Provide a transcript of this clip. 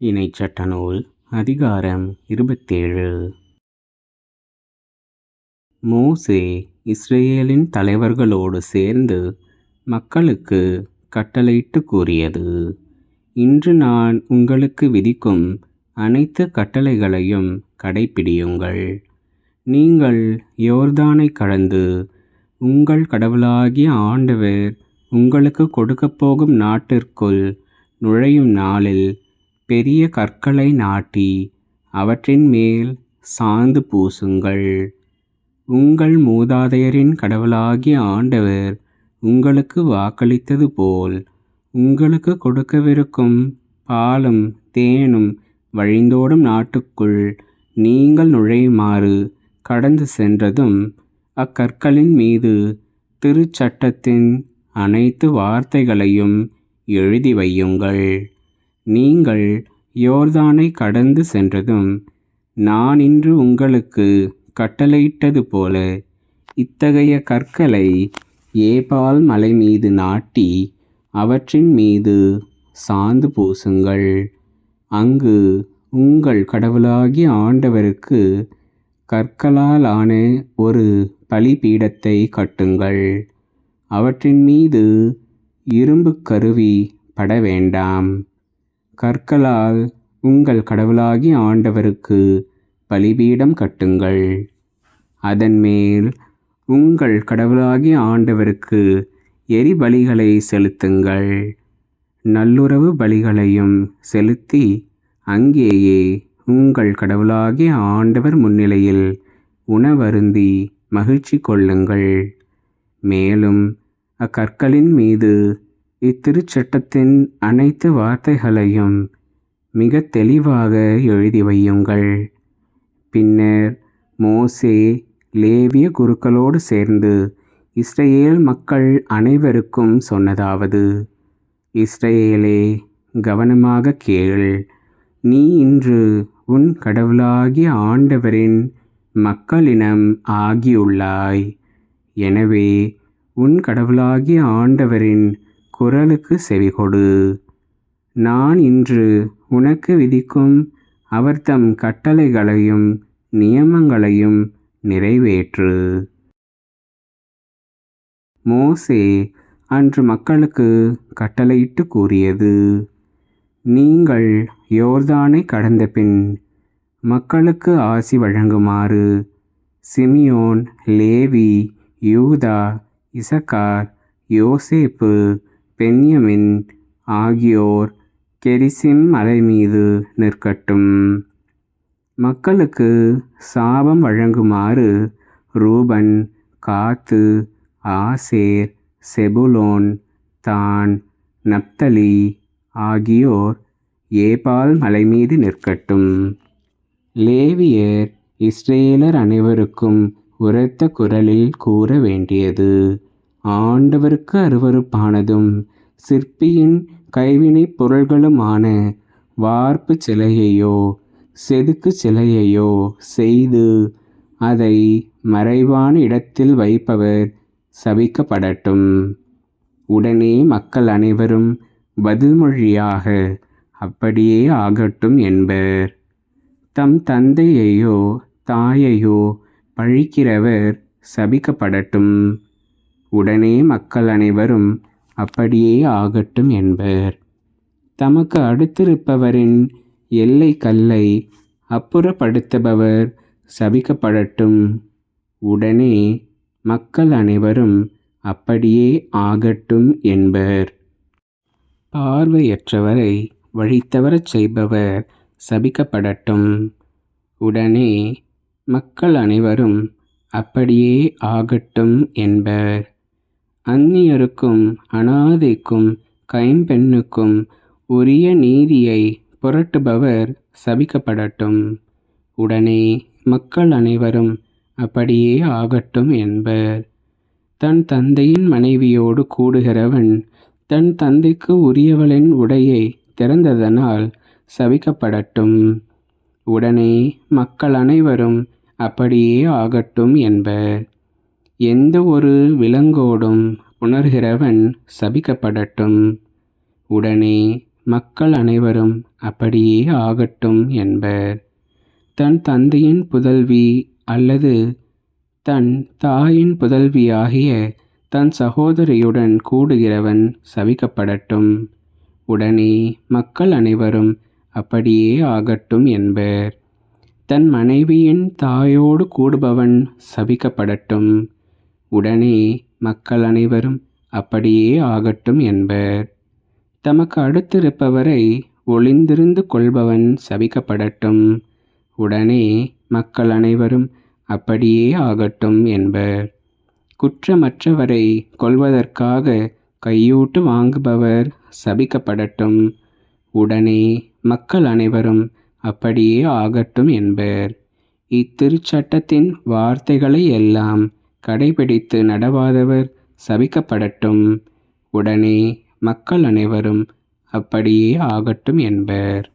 இணைச்சட்ட நூல் அதிகாரம் இருபத்தேழு. மோசே இஸ்ரேலின் தலைவர்களோடு சேர்ந்து மக்களுக்கு கட்டளையிட்டு கூறியது இன்று நான் உங்களுக்கு விதிக்கும் அனைத்து கட்டளைகளையும் கடைப்பிடியுங்கள். நீங்கள் யோர்தானை கடந்து உங்கள் கடவுளாகிய ஆண்டவர் உங்களுக்கு கொடுக்கப் போகும் நாட்டிற்குள் நுழையும் நாளில் பெரிய கற்களை நாட்டி அவற்றின் மேல் சாந்து பூசுங்கள். உங்கள் மூதாதையரின் கடவுளாகிய ஆண்டவர் உங்களுக்கு வாக்களித்தது போல் உங்களுக்கு கொடுக்கவிருக்கும் பாலும் தேனும் வழிந்தோடும் நாட்டுக்குள் நீங்கள் நுழையுமாறு கடந்து சென்றதும் அக்கற்களின் மீது திருச்சட்டத்தின் அனைத்து வார்த்தைகளையும் எழுதி வையுங்கள். நீங்கள் யோர்தானை கடந்து சென்றதும் நான் இன்று உங்களுக்கு கட்டளையிட்டது போல இத்தகைய கற்களை ஏபால் மலை மீது நாட்டி அவற்றின் மீது சாந்து பூசுங்கள். அங்கு உங்கள் கடவுளாகிய ஆண்டவருக்கு கற்களால் ஆன ஒரு பலிபீடத்தை கட்டுங்கள். அவற்றின் மீது இரும்பு கருவி பட வேண்டாம். கற்களால் உங்கள் கடவுளாகி ஆண்டவருக்கு பலிபீடம் கட்டுங்கள். அதன் மேல் உங்கள் கடவுளாகி ஆண்டவருக்கு எரிபலிகளை செலுத்துங்கள். நல்லுறவு பலிகளையும் செலுத்தி அங்கேயே உங்கள் கடவுளாகிய ஆண்டவர் முன்னிலையில் உணவருந்தி மகிழ்ச்சி கொள்ளுங்கள். மேலும் அக்கற்களின் மீது இத்திருச்சட்டத்தின் அனைத்து வார்த்தைகளையும் மிக தெளிவாக எழுதி வையுங்கள். பின்னர் மோசே லேவிய குருக்களோடு சேர்ந்து இஸ்ரேல் மக்கள் அனைவருக்கும் சொன்னதாவது இஸ்ரேலே கவனமாக கேள். நீ இன்று உன் கடவுளாகிய ஆண்டவரின் மக்களினம் ஆகியுள்ளாய். எனவே உன் கடவுளாகிய ஆண்டவரின் குரலுக்கு செவிகொடு. நான் இன்று உனக்கு விதிக்கும் அவர்தம் கட்டளைகளையும் நியமங்களையும் நிறைவேற்று. மோசே அன்று மக்களுக்கு கட்டளையிட்டு கூறியது. நீங்கள் யோர்தானை கடந்த பின் மக்களுக்கு ஆசி வழங்குமாறு சிமியோன் லேவி யூதா இசக்கார் யோசேப்பு பென்யமின் ஆகியோர் கெரிசிம் மலை மீது நிற்கட்டும். மக்களுக்கு சாபம் வழங்குமாறு ரூபன் காத்து ஆசேர் செபுலோன் தான் நப்தலி ஆகியோர் ஏபால் மலை மீது நிற்கட்டும். லேவியர் இஸ்ரேலர் அனைவருக்கும் உரத்த குரலில் கூற வேண்டியது. ஆண்டவருக்கு அருவருப்பானதும் சிற்பியின் கைவினைப் பொருள்களுமான வார்ப்பு சிலையையோ செதுக்கு சிலையையோ செய்து அதை மறைவான இடத்தில் வைப்பவர் சபிக்கப்படட்டும். உடனே மக்கள் அனைவரும் பதில்மொழியாக அப்படியே ஆகட்டும் என்பர். தம் தந்தையையோ தாயையோ பழிக்கிறவர் சபிக்கப்படட்டும். உடனே மக்கள் அனைவரும் அப்படியே ஆகட்டும் என்பர். தமக்கு அடுத்திருப்பவரின் எல்லை கல்லை அப்புறப்படுத்துபவர் சபிக்கப்படட்டும். உடனே மக்கள் அனைவரும் அப்படியே ஆகட்டும் என்பர். பார்வையற்றவரை வழித்தவரச் செய்பவர் சபிக்கப்படட்டும். உடனே மக்கள் அனைவரும் அப்படியே ஆகட்டும் என்பர். அந்நியருக்கும் அனாதைக்கும் கைம்பெண்ணுக்கும் உரிய நீதியை புரட்டுபவர் சபிக்கப்படட்டும். உடனே மக்கள் அனைவரும் அப்படியே ஆகட்டும் என்பர். தன் தந்தையின் மனைவியோடு கூடுகிறவன் தன் தந்தைக்கு உரியவளின் உடையை திறந்ததனால் சபிக்கப்படட்டும் உடனே மக்கள் அனைவரும் அப்படியே ஆகட்டும் என்பர். எந்த ஒரு விலங்கோடும் உணர்கிறவன் சபிக்கப்படட்டும். உடனே மக்கள் அனைவரும் அப்படியே ஆகட்டும் என்பர். தன் தந்தையின் புதல்வி அல்லது தன் தாயின் புதல்வியாகிய தன் சகோதரியுடன் கூடுகிறவன் சபிக்கப்படட்டும் உடனே மக்கள் அனைவரும் அப்படியே ஆகட்டும் என்பர். தன் மனைவியின் தாயோடு கூடுபவன் சபிக்கப்படட்டும் உடனே மக்கள் அனைவரும் அப்படியே ஆகட்டும் என்பர். தமக்கு அடுத்திருப்பவரை ஒளிந்திருந்து கொள்பவன் சபிக்கப்படட்டும் உடனே மக்கள் அனைவரும் அப்படியே ஆகட்டும் என்பர். குற்றமற்றவரை கொல்வதற்காக கையூட்டு வாங்குபவர் சபிக்கப்படட்டும். உடனே மக்கள் அனைவரும் அப்படியே ஆகட்டும் என்பர். இத்திருச்சட்டத்தின் வார்த்தைகளை எல்லாம் கடைபிடித்து நடவாதவர் சபிக்கப்படட்டும். உடனே மக்கள் அனைவரும் அப்படியே ஆகட்டும் என்பர்.